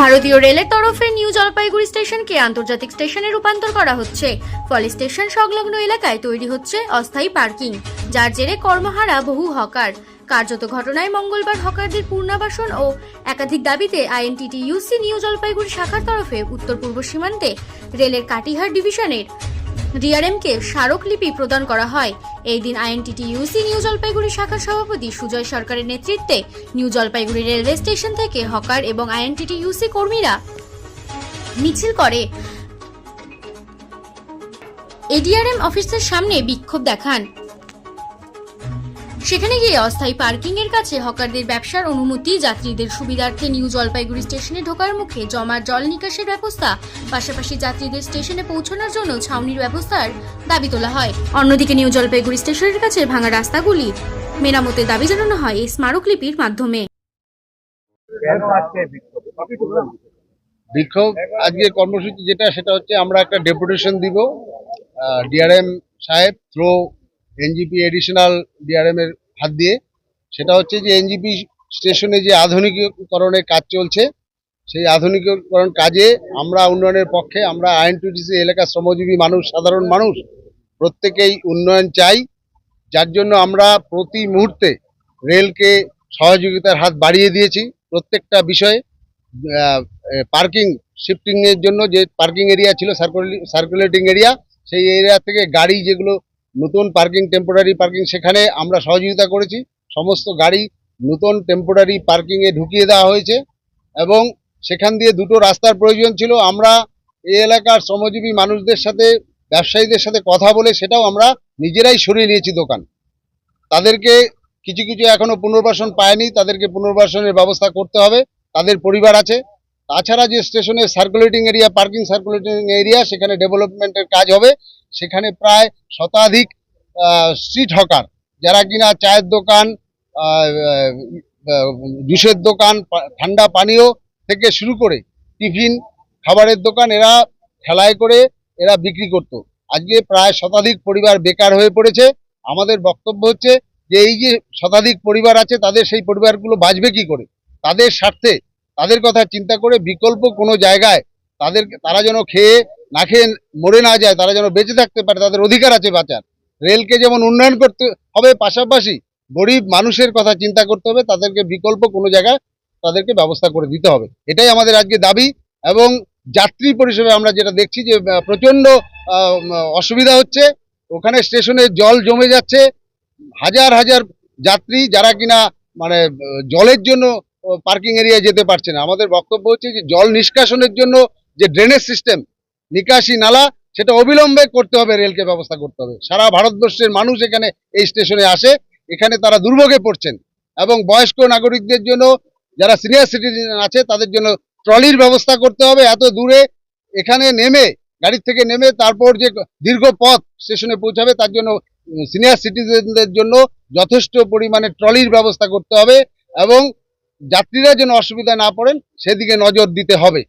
ভারতীয় রেলের তরফে নিউ জলপাইগুড়ি স্টেশনকে আন্তর্জাতিক স্টেশনে রূপান্তর করা হচ্ছে। ফলে স্টেশন সংলগ্ন এলাকায় তৈরি হচ্ছে অস্থায়ী পার্কিং, যার জেরে কর্মহারা বহু হকার। কার্যত ঘটনায় মঙ্গলবার হকারদের পূর্ণাবাসন ও একাধিক দাবিতে আইএনটিটি ইউসি নিউ জলপাইগুড়ি শাখার তরফে উত্তর পূর্ব সীমান্তে রেলের কাটিহার ডিভিশনের ডিআরএমকে স্মারকলিপি প্রদান করা হয়। এই দিন আইএনটিটি ইউসি নিউ জলপাইগুড়ি শাখার সভাপতি সুজয় সরকারের নেতৃত্বে নিউ জলপাইগুড়ি রেলওয়ে স্টেশন থেকে হকার এবং আইএনটিটি ইউসি কর্মীরা মিছিল করে। এডিআরএম অফিসের সামনে বিক্ষোভ দেখান। সেখানে গিয়ে অস্থায়ী পার্কিং এর কাছে হকারদের ব্যবসার অনুমতি যাত্রীদের সুবিধার্থে নিউ জলপাইগুড়ি স্টেশনে ঢোকার মুখে জমার জল নিকাশের ব্যবস্থা পাশাপাশি যাত্রীদের স্টেশনে পৌঁছানোর জন্য ছাউনির ব্যবস্থার দাবি তোলা হয়। অন্যদিকে নিউ জলপাইগুড়ি স্টেশনের কাছে ভাঙা রাস্তাগুলি মেরামতের দাবি জানানো হয় এই স্মারকলিপির মাধ্যমে। বিক্ষোভ? আজকে কর্মসূচি যেটা সেটা হচ্ছে আমরা একটা ডেপুটেশন দিব ডিআরএম সাহেব থ্রো এনজিপি এডিশনাল ডিআরএম এর হাত দিয়ে। সেটা হচ্ছে যে এনজিপি স্টেশনে যে আধুনিকীকরণের কাজ চলছে, সেই আধুনিকীকরণ কাজে আমরা উন্নয়নের পক্ষে, আমরা আইএনটিডিসি এলাকার শ্রমজীবী মানুষ, সাধারণ মানুষ, প্রত্যেকেই উন্নয়ন চাই। যার জন্য আমরা প্রতি মুহূর্তে রেলকে সহযোগিতার হাত বাড়িয়ে দিয়েছি প্রত্যেকটা বিষয়ে। পার্কিং শিফটিংয়ের জন্য যে পার্কিং এরিয়া ছিল সার্কুলেটিং এরিয়া সেই এরিয়া থেকে গাড়ি যেগুলো নতুন পার্কিং টেম্পোরারি পার্কিং সেখানে আমরা সহযোগিতা করেছি। সমস্ত গাড়ি নতুন টেম্পোরারি পার্কিং এ ঢুকিয়ে দেওয়া হয়েছে এবং সেখান দিয়ে দুটো রাস্তার প্রয়োজন ছিল। আমরা এই এলাকার শ্রমজীবী মানুষদের সাথে, ব্যবসায়ীদের সাথে কথা বলে সেটাও আমরা নিজেরাই সরিয়ে নিয়েছি দোকান। তাদেরকে কিছু কিছু এখনও পুনর্বাসন পায়নি। তাদেরকে পুনর্বাসনের ব্যবস্থা করতে হবে। তাদের পরিবার আছে। তাছাড়া যে স্টেশনে circulating area parking circulating area সেখানে ডেভেলপমেন্টের কাজ হবে, সেখানে প্রায় শতাধিক স্ট্রিট হকার যারা কিনা চায়ের দোকান জুসের দোকান ঠান্ডা পানীয় থেকে শুরু করে টিফিন, খাবারের দোকান এরা ঠেলায় করে এরা বিক্রি করত। আজকে প্রায় শতাধিক পরিবার বেকার হয়ে পড়েছে। আমাদের বক্তব্য হচ্ছে যে, এই যে শতাধিক পরিবার আছে, তাদের সেই পরিবারগুলো বাঁচবে কি করে? তাদের স্বার্থে তাদের কথা চিন্তা করে বিকল্প কোনো জায়গায় তাদের তারা যেন খেয়ে না খেয়ে মরে না যায়, তারা যেন বেঁচে থাকতে পারে, তাদের অধিকার আছে বাঁচার। রেলকে যেমন উন্নয়ন করতে হবে, পাশাপাশি গরিব মানুষের কথা চিন্তা করতে হবে, তাদেরকে বিকল্প কোনো জায়গায় তাদেরকে ব্যবস্থা করে দিতে হবে। এটাই আমাদের আজকে দাবি এবং যাত্রী পরিষেবা আমরা যেটা দেখছি যে প্রচণ্ড অসুবিধা হচ্ছে। ওখানে স্টেশনে জল জমে যাচ্ছে। হাজার হাজার যাত্রী যারা কিনা মানে জলের জন্য পার্কিং এরিয়া যেতে পারছে না। আমাদের বক্তব্য হচ্ছে যে জল নিষ্কাশনের জন্য যে ড্রেনেজ সিস্টেম নিকাশি নালা, সেটা অবিলম্বে করতে হবে রেলকে ব্যবস্থা করতে হবে। সারা ভারতবর্ষের মানুষ এখানে এই স্টেশনে আসে। এখানে তারা দুর্ভোগে পড়ছেন। এবং বয়স্ক নাগরিকদের জন্য যারা সিনিয়র সিটিজেন আছে, তাদের জন্য ট্রলির ব্যবস্থা করতে হবে এত দূরে। এখানে নেমে, গাড়ির থেকে নেমে তারপর যে দীর্ঘ পথ স্টেশনে পৌঁছাবে, তার জন্য সিনিয়র সিটিজেনদের জন্য যথেষ্ট পরিমাণে ট্রলির ব্যবস্থা করতে হবে। এবং যাত্রীরা যেন অসুবিধা না পড়েন সেদিকে নজর দিতে হবে।